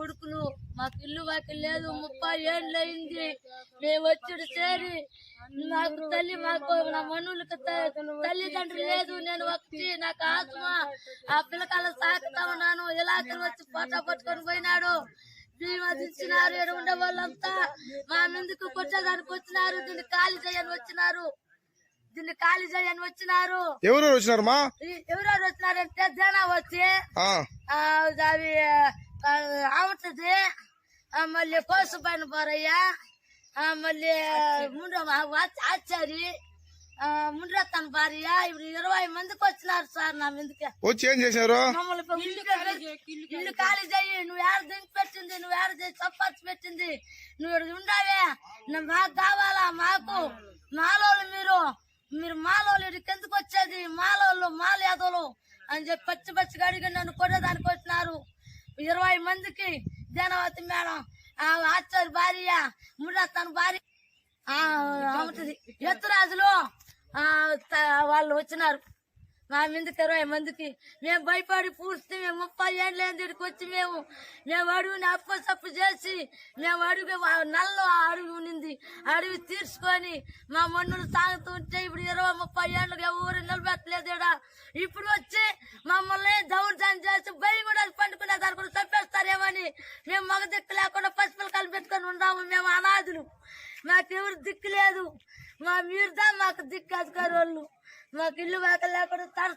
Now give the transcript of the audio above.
కొడుకులు మాకు ఇల్లు వాకిల్ లేదు ముప్పై ఏళ్ళు అయింది. మేము వచ్చి చేరి నాకు తల్లి మాకు నా మనువులకు త- తల్లిదండ్రులు లేదు నేను వచ్చి నాకు ఆత్మ ఆ పిల్లకాల సాకుతా ఉన్నాను. ఇలాకలు వచ్చి పొట్ట పట్టుకొని పోయినాడు. బీమా దించినారు ఇక్కడ ఉండే వాళ్ళంతా. మా ముందుకు కొట్టడానికి వచ్చినారు దీన్ని ఖాళీ చేయని వచ్చినారు. దీన్ని ఖాళీ చేయని వచ్చినారు. ఎవరెవరు వచ్చినారమ్మా? ఈ- ఎవరెవరు వచ్చినారంటే జనా వచ్చి అవి అవుతుంది మళ్ళీ కోసు పైన పోరయ్య. ఆ, మళ్ళీ ముండ్ర ఆచారి. ముండ్రతన భార్య ఇప్పుడు ఇరవై మందికి వచ్చినారు సార్ నా మీదకి. వచ్చి ఏం చేశారు? మమ్మల్ని ఇప్పుడు ఇల్లు ఖాళీ చెయ్యి నువ్వు ఏడ దించి పెట్టింది? నువ్వు ఏడ చప్పచ్చి పెట్టింది? నువ్వు ఇక్కడ ఉండవే. నువ్వు మాకు కావాలా? మాకు. మాలోళ్ళు మీరు. మీరు మాలోళ్ళు ఇక్కడికి ఎందుకు వచ్చేది? మాలోళ్ళు మాల యాదవులు. అని చెప్పి పచ్చి పచ్చిగా అడిగి నన్ను కొట్టేదానికి వచ్చినారు. ఇరవై మందికి జనవతి మేడం ఆ ఆచార్య భార్య ముడతన భార్య ఆ, అవుతుంది ఎత్తురాజులు వాళ్ళు వచ్చినారు. మా మీదకి ఇరవై మందికి. మేము భయపడి పూర్తి మేము ముప్పై ఏళ్ళు ఇక్కడికి వచ్చి మేము మేము అడుగుని అప్పు సప్పు చేసి మేము అడుగు నల్ల అడవి ఉన్నింది. అడవి తీర్చుకొని మా మన్నులు సాగుతూ ఉంటే ఇప్పుడు ఇరవై ముప్పై ఏళ్ళకి ఎవరు నిలబెట్టలేదు ఇప్పుడు వచ్చి మమ్మల్ని దౌర్జన్యం చేసి మేము మగ దిక్కు లేకుండా పసిపిల్లకాయలు పెట్టుకొని ఉన్నాము. మేము అనాథులు. మాకెవరు దిక్కు లేదు. మా మీరుదా మాకు దిక్కు అధికారి వాళ్ళు. మాకు ఇల్లు లేకుండా తడ